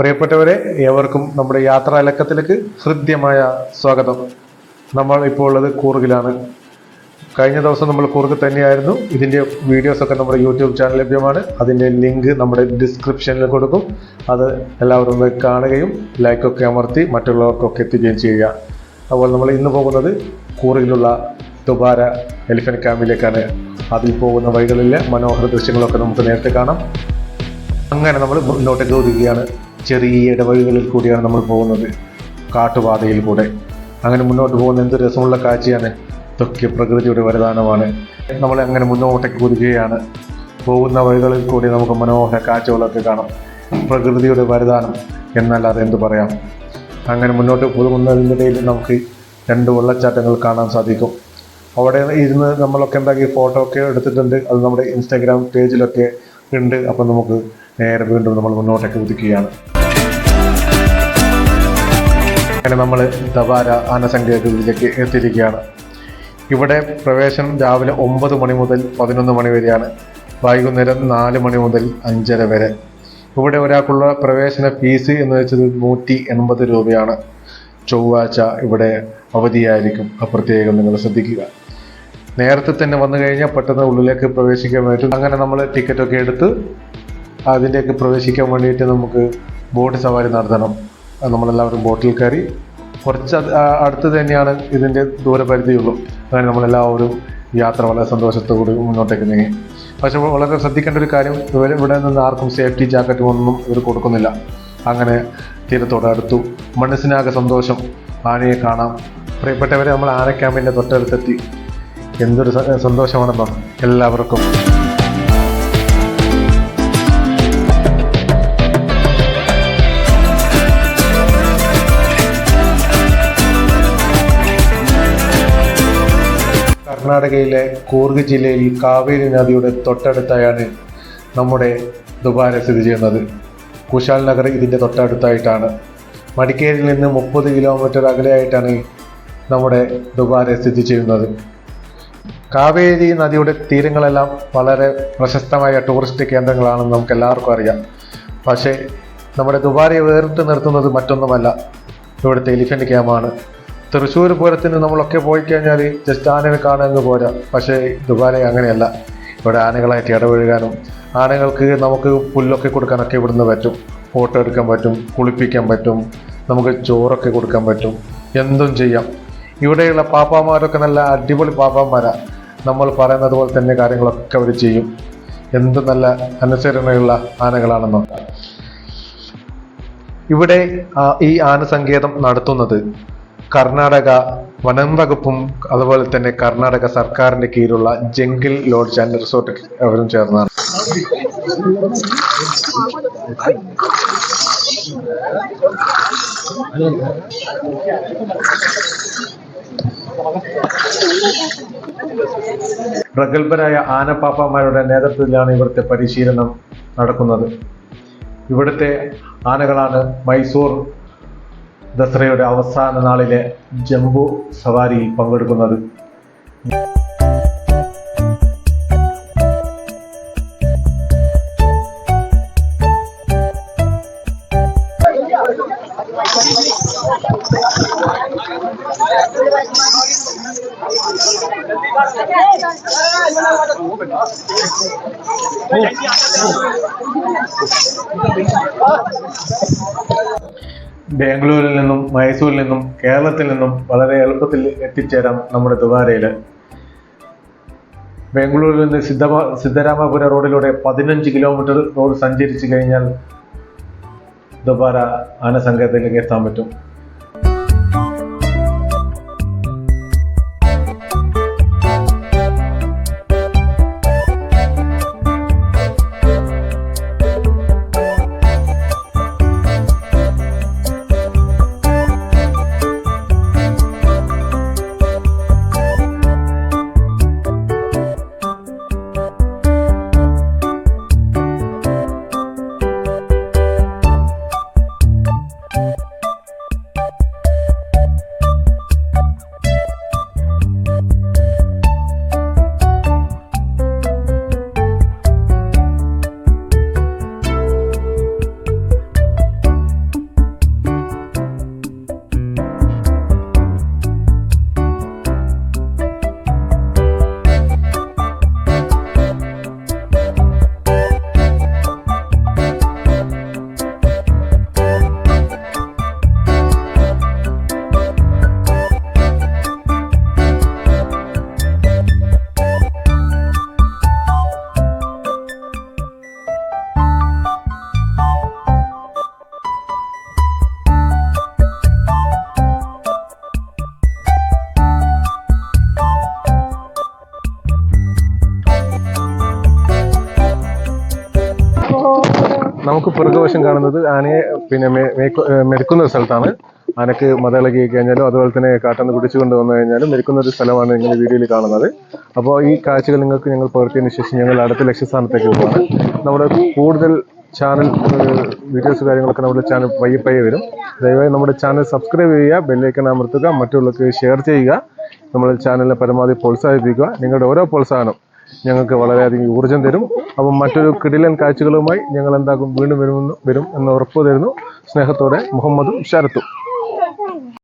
പ്രിയപ്പെട്ടവരെ ഏവർക്കും നമ്മുടെ യാത്രാ ലക്കത്തിലേക്ക് ഹൃദ്യമായ സ്വാഗതം. നമ്മൾ ഇപ്പോൾ ഉള്ളത് കൂർഗിലാണ്. കഴിഞ്ഞ ദിവസം നമ്മൾ കൂർഗ് തന്നെയായിരുന്നു. ഇതിന്റെ വീഡിയോസൊക്കെ നമ്മുടെ യൂട്യൂബ് ചാനൽ ലഭ്യമാണ്. അതിന്റെ ലിങ്ക് നമ്മുടെ ഡിസ്ക്രിപ്ഷനിൽ കൊടുക്കും. അത് എല്ലാവരും കാണുകയും ലൈക്കൊക്കെ അമർത്തി മറ്റുള്ളവർക്കൊക്കെ എത്തുകയും ചെയ്യുക. അതുപോലെ നമ്മൾ ഇന്ന് പോകുന്നത് കൂറിലുള്ള ദുബാര എലിഫന്റ് ക്യാമ്പിലേക്കാണ്. അതിൽ പോകുന്ന വഴികളിലെ മനോഹര ദൃശ്യങ്ങളൊക്കെ നമുക്ക് നേരത്തെ കാണാം. അങ്ങനെ നമ്മൾ മുന്നോട്ടേക്ക് ഒതുകയാണ് ചെറിയ ഇടവഴികളിൽ കൂടിയാണ് നമ്മൾ പോകുന്നത്. കാട്ടുപാതയിൽ കൂടെ. അങ്ങനെ മുന്നോട്ട് പോകുന്ന എന്ത് രസമുള്ള കാഴ്ചയാണ്. ഇതൊക്കെ പ്രകൃതിയുടെ വരദാനമാണ്. നമ്മൾ അങ്ങനെ മുന്നോട്ടേക്ക് കുതിക്കുകയാണ്. പോകുന്ന വഴികളിൽ കൂടി നമുക്ക് മനോഹര കാഴ്ചകളൊക്കെ കാണാം. പ്രകൃതിയുടെ വരദാനം എന്നല്ലാതെ എന്ത് പറയാം. അങ്ങനെ മുന്നോട്ട് പോകുന്നതിനിടയിൽ നമുക്ക് രണ്ട് വെള്ളച്ചാട്ടങ്ങൾ കാണാൻ സാധിക്കും. അവിടെ ഇരുന്ന് നമ്മളൊക്കെ എന്താക്കി ഫോട്ടോ ഒക്കെ എടുത്തിട്ടുണ്ട്. അത് നമ്മുടെ ഇൻസ്റ്റാഗ്രാം പേജിലൊക്കെ ഉണ്ട്. അപ്പം നമുക്ക് നേരെ വീണ്ടും നമ്മൾ മുന്നോട്ടേക്ക് കുതിക്കുകയാണ്. അങ്ങനെ നമ്മൾ ദവാര ആനസങ്കേതത്തിലേക്ക് എത്തിയിരിക്കുകയാണ്. ഇവിടെ പ്രവേശനം രാവിലെ ഒമ്പത് മണി മുതൽ പതിനൊന്ന് മണി വരെയാണ്. വൈകുന്നേരം നാല് മണി മുതൽ അഞ്ചര വരെ. ഇവിടെ ഒരാൾക്കുള്ള പ്രവേശന ഫീസ് എന്ന് വെച്ചത് നൂറ്റി എൺപത് രൂപയാണ്. ചൊവ്വാഴ്ച ഇവിടെ അവധിയായിരിക്കും. അത് പ്രത്യേകം നിങ്ങൾ ശ്രദ്ധിക്കുക. നേരത്തെ തന്നെ വന്നു കഴിഞ്ഞാൽ പെട്ടെന്ന് ഉള്ളിലേക്ക് പ്രവേശിക്കാൻ പറ്റും. അങ്ങനെ നമ്മൾ ടിക്കറ്റൊക്കെ എടുത്ത് അതിലേക്ക് പ്രവേശിക്കാൻ വേണ്ടിയിട്ട് നമുക്ക് ബോട്ട് സവാരി നടത്തണം. നമ്മളെല്ലാവരും ബോട്ടിൽ കയറി കുറച്ച് അടുത്ത് തന്നെയാണ് ഇതിന്റെ ദൂരപരിധിയുള്ളൂ. അങ്ങനെ നമ്മളെല്ലാവരും യാത്ര വളരെ സന്തോഷത്തോടെ മുന്നോട്ടേക്ക് നീങ്ങി. പക്ഷെ വളരെ ശ്രദ്ധിക്കേണ്ട ഒരു കാര്യം ഇവർ ഇവിടെ നിന്ന് ആർക്കും സേഫ്റ്റി ജാക്കറ്റും ഒന്നും ഇവർ കൊടുക്കുന്നില്ല. അങ്ങനെ തീരത്തോട് അടുത്തു. മനസ്സിനാകെ സന്തോഷം. ആനയെ കാണാം. പ്രിയപ്പെട്ടവരെ നമ്മൾ ആന ക്യാമ്പിന്റെ തൊട്ടടുത്തെത്തി. എന്തൊരു സന്തോഷമാണെന്നോ എല്ലാവർക്കും കർണാടകയിലെ കൂർഗ് ജില്ലയിൽ കാവേരി നദിയുടെ തൊട്ടടുത്തായാണ് നമ്മുടെ ദുബാര സ്ഥിതി ചെയ്യുന്നത്. കുശാൽ നഗർ ഇതിന്റെ തൊട്ടടുത്തായിട്ടാണ്. മടിക്കേരിയിൽ നിന്ന് മുപ്പത് കിലോമീറ്റർ അകലെയായിട്ടാണ് നമ്മുടെ ദുബാര സ്ഥിതി ചെയ്യുന്നത്. കാവേരി നദിയുടെ തീരങ്ങളെല്ലാം വളരെ പ്രശസ്തമായ ടൂറിസ്റ്റ് കേന്ദ്രങ്ങളാണെന്ന് നമുക്ക് എല്ലാവർക്കും അറിയാം. പക്ഷേ നമ്മുടെ ദുബാരയെ വേറിട്ട് നിർത്തുന്നത് മറ്റൊന്നുമല്ല. ഇവിടുത്തെ എലിഫന്റ് ക്യാമ്പാണ്. തൃശ്ശൂർ പൂരത്തിന് നമ്മളൊക്കെ പോയി കഴിഞ്ഞാൽ ജസ്റ്റ് ആനകൾ കാണാൻ പോരാ. പക്ഷേ ദുബാര അങ്ങനെയല്ല. ഇവിടെ ആനകളായിട്ട് ഇടപഴകാനും ആനകൾക്ക് നമുക്ക് പുല്ലൊക്കെ കൊടുക്കാനൊക്കെ ഇവിടുന്ന് പറ്റും. ഫോട്ടോ എടുക്കാൻ പറ്റും കുളിപ്പിക്കാൻ പറ്റും നമുക്ക് ചോറൊക്കെ കൊടുക്കാൻ പറ്റും. എന്തും ചെയ്യാം. ഇവിടെയുള്ള പാപ്പാമാരൊക്കെ നല്ല അടിപൊളി പാപ്പാമാരാണ് നമ്മൾ പറയുന്നത് പോലെ തന്നെ കാര്യങ്ങളൊക്കെ അവർ ചെയ്യും. എന്ത് നല്ല അനുസരണയുള്ള ആനകളാണെന്നോ. ഇവിടെ ഈ ആനസങ്കേതം നടത്തുന്നത് കർണാടക വനം വകുപ്പും അതുപോലെ തന്നെ കർണാടക സർക്കാരിന്റെ കീഴിലുള്ള ജംഗിൾ ലോഡ്ജ് ആൻഡ് റിസോർട്ട് അവരും ചേർന്നാണ് പ്രഗത്ഭരായ ആനപ്പാപ്പമാരുടെ നേതൃത്വത്തിലാണ് ഇവിടുത്തെ പരിശീലനം നടക്കുന്നത്. ഇവിടുത്തെ ആനകളാണ് മൈസൂർ ദസറയുടെ അവസാന നാളിലെ ജംബു സവാരി പങ്കെടുക്കുന്നത്. ബാംഗ്ലൂരിൽ നിന്നും മൈസൂരിൽ നിന്നും കേരളത്തിൽ നിന്നും വളരെ എളുപ്പത്തിൽ എത്തിച്ചേരാം നമ്മുടെ ദുബാരയിൽ ബാംഗ്ലൂരിൽ നിന്ന് സിദ്ധമ സിദ്ധരാമപുര റോഡിലൂടെ പതിനഞ്ച് കിലോമീറ്റർ റോഡ് സഞ്ചരിച്ചു കഴിഞ്ഞാൽ ദുബാര ആനസങ്കേതത്തിലേക്ക് എത്താൻ പറ്റും. നമുക്ക് പുറകുവശം കാണുന്നത് ആനയെ പിന്നെ മെരുക്കുന്ന ഒരു സ്ഥലത്താണ്. ആനക്ക് മതകളൊക്കെ കഴിഞ്ഞാലും അതുപോലെ തന്നെ കാട്ടെന്ന് പിടിച്ചു കൊണ്ടുവന്നു കഴിഞ്ഞാലും മെരുക്കുന്ന ഒരു സ്ഥലമാണ് നിങ്ങൾ വീഡിയോയിൽ കാണുന്നത്. അപ്പോൾ ഈ കാഴ്ചകൾ നിങ്ങൾക്ക് ഞങ്ങൾ പകർത്തിയതിനു ശേഷം ഞങ്ങൾ അടുത്ത ലക്ഷ്യസ്ഥാനത്തേക്ക് പോവാണ് നമ്മുടെ കൂടുതൽ ചാനൽ വീഡിയോസ് കാര്യങ്ങളൊക്കെ നമ്മുടെ ചാനൽ പയ്യെ പയ്യെ വരും. ദയവായി നമ്മുടെ ചാനൽ സബ്സ്ക്രൈബ് ചെയ്യുക ബെല്ലൈക്കൺ അമർത്തുക മറ്റുള്ളവർക്ക് ഷെയർ ചെയ്യുക. നമ്മുടെ ചാനലിനെ പരമാവധി പ്രോത്സാഹിപ്പിക്കുക. നിങ്ങളുടെ ഓരോ പ്രോത്സാഹനം ഞങ്ങൾക്ക് വളരെയധികം ഊർജം തരും. അപ്പം മറ്റൊരു കിടിലൻ കാഴ്ചകളുമായി ഞങ്ങൾ എന്താക്കും വീണ്ടും വരുമെന്ന് വരും എന്ന് ഉറപ്പ് തരുന്നു സ്നേഹത്തോടെ മുഹമ്മദും ശരത്തും.